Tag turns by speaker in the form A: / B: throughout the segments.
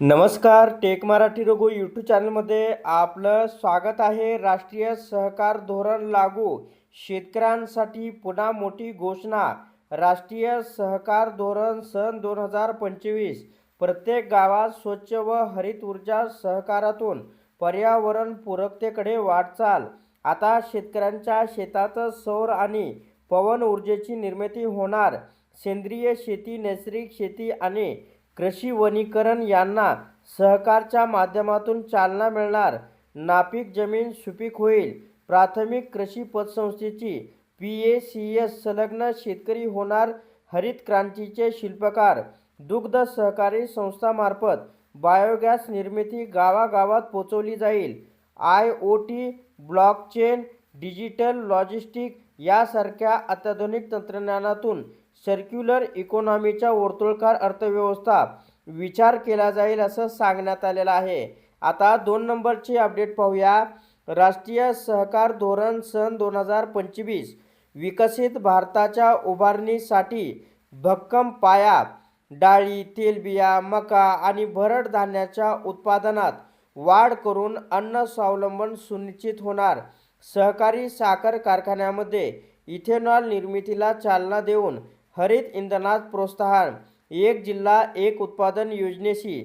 A: नमस्कार take Marathi Raghu YouTube चॅनलमध्ये आपलं स्वागत आहे. राष्ट्रीय सहकार धोरण लागू शेतकऱ्यांसाठी पुन्हा मोठी घोषणा. राष्ट्रीय सहकार धोरण सन दोन हजार पंचवीस प्रत्येक गावात स्वच्छ व हरित ऊर्जा सहकारातून पर्यावरण पूरकतेकडे वाटचाल. आता शेतकऱ्यांच्या शेतात सौर आणि पवन ऊर्जेची निर्मिती होणार. सेंद्रिय शेती नैसर्गिक शेती आणि कृषी वनीकरण यांना सहकारच्या माध्यमातून चालना मिळणार. नापीक जमीन सुपीक होईल. प्राथमिक कृषी पतसंस्थेची पी ए सी एस संलग्न शेतकरी होणार हरित क्रांतीचे शिल्पकार. दुग्ध सहकारी संस्थामार्फत बायोगॅस निर्मिती गावागावात पोचवली जाईल. I O T blockchain digital logistic यासारख्या अत्याधुनिक तंत्रज्ञानातून सर्क्युलर इकॉनॉमीच्या वर्तुळकार अर्थव्यवस्था विचार केला जाईल असं सांगण्यात आलेलं आहे. आता दोन नंबरची अपडेट पाहूया. राष्ट्रीय सहकार धोरण सन दोन हजार पंचवीस विकसित भारताच्या उभारणीसाठी भक्कम पाया डाळी तेलबिया मका आणि भरड धान्याच्या उत्पादनात वाढ करून अन्न स्वावलंबन सुनिश्चित होणार. सहकारी साखर कारखान्यामध्ये इथेनॉल निर्मितीला चालना देऊन हरित इंधनात प्रोत्साहन. एक जिल्हा एक उत्पादन योजनेशी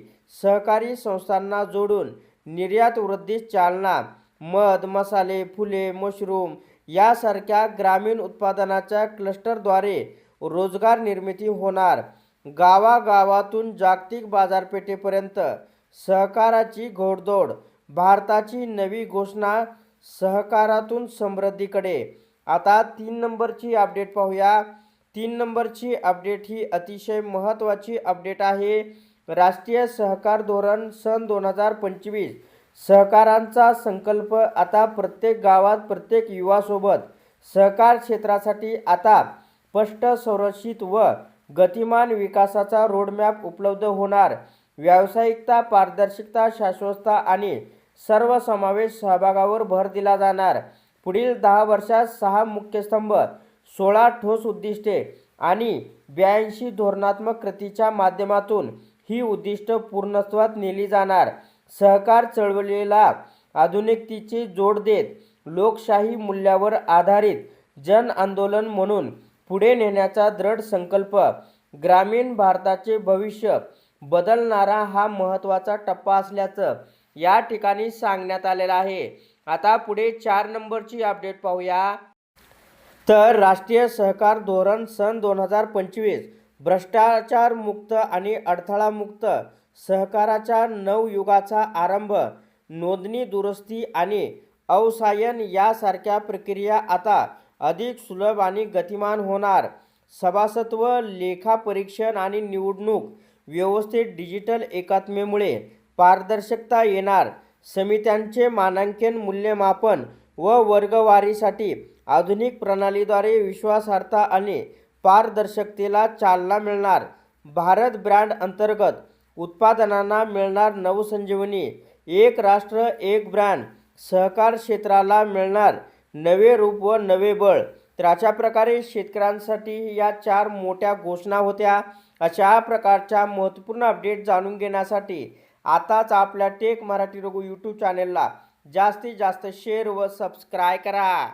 A: सहकारी संस्थांना जोडून निर्यात वृद्धीस चालना. मध मसाले फुले मशरूम यासारख्या ग्रामीण उत्पादनाच्या क्लस्टरद्वारे रोजगार निर्मिती होणार. गावागावातून जागतिक बाजारपेठेपर्यंत सहकाराची घोडदौड. भारताची नवी घोषणा सहकारातून समृद्धीकडे. आता तीन नंबरची अपडेट पाहूया. तीन नंबरची अपडेट ही अतिशय महत्त्वाची अपडेट आहे. राष्ट्रीय सहकार धोरण सन दोन हजार पंचवीस. सहकारांचा संकल्प आता प्रत्येक गावात प्रत्येक युवासोबत. सहकार क्षेत्रासाठी आता स्पष्ट संरक्षित व गतिमान विकासाचा रोडमॅप उपलब्ध होणार. व्यावसायिकता पारदर्शकता शाश्वतता आणि सर्वसमावेश सहभागावर भर दिला जाणार. पुढील दहा वर्षात सहा मुख्य स्तंभ सोळा ठोस उद्दिष्टे आणि ब्याऐंशी धोरणात्मक कृतीच्या माध्यमातून ही उद्दिष्ट पूर्णत्वात नेली जाणार. सहकार चळवळीला आधुनिकतेची जोड देत लोकशाही मूल्यावर आधारित जन आंदोलन म्हणून पुढे नेण्याचा दृढ संकल्प ग्रामीण भारताचे भविष्य बदलणारा हा महत्त्वाचा टप्पा असल्याचं या ठिकाणी सांगण्यात आलेलं आहे. आता पुढे चार नंबरची अपडेट पाहूया. तर राष्ट्रीय सहकार धोरण सन दोन हजार पंचवीस भ्रष्टाचारमुक्त आणि अडथळामुक्त सहकाराच्या नवयुगाचा आरंभ नोंदणी दुरुस्ती आणि अवसायन यासारख्या प्रक्रिया आता अधिक सुलभ आणि गतिमान होणार. सभासत्व लेखापरीक्षण आणि निवडणूक व्यवस्थेत डिजिटल एकात्मेमुळे पारदर्शकता येणार. समित्यांचे मानांकन मूल्यमापन व वर्गवारीसाठी आधुनिक प्रणालीद्वारे विश्वासार्हता आणि पारदर्शकतेला चालना मिळणार. भारत ब्रँड अंतर्गत उत्पादनांना मिळणार नवसंजीवनी. एक राष्ट्र एक ब्रँड. सहकार क्षेत्राला मिळणार नवे रूप व नवे बळ. तर अशा प्रकारे शेतकऱ्यांसाठी या चार मोठ्या घोषणा होत्या. अशा प्रकारच्या महत्त्वपूर्ण अपडेट जाणून घेण्यासाठी आताच आपल्या टेक मराठी रघु यूट्यूब चॅनेलला जास्तीत जास्त शेअर व सबस्क्राय करा.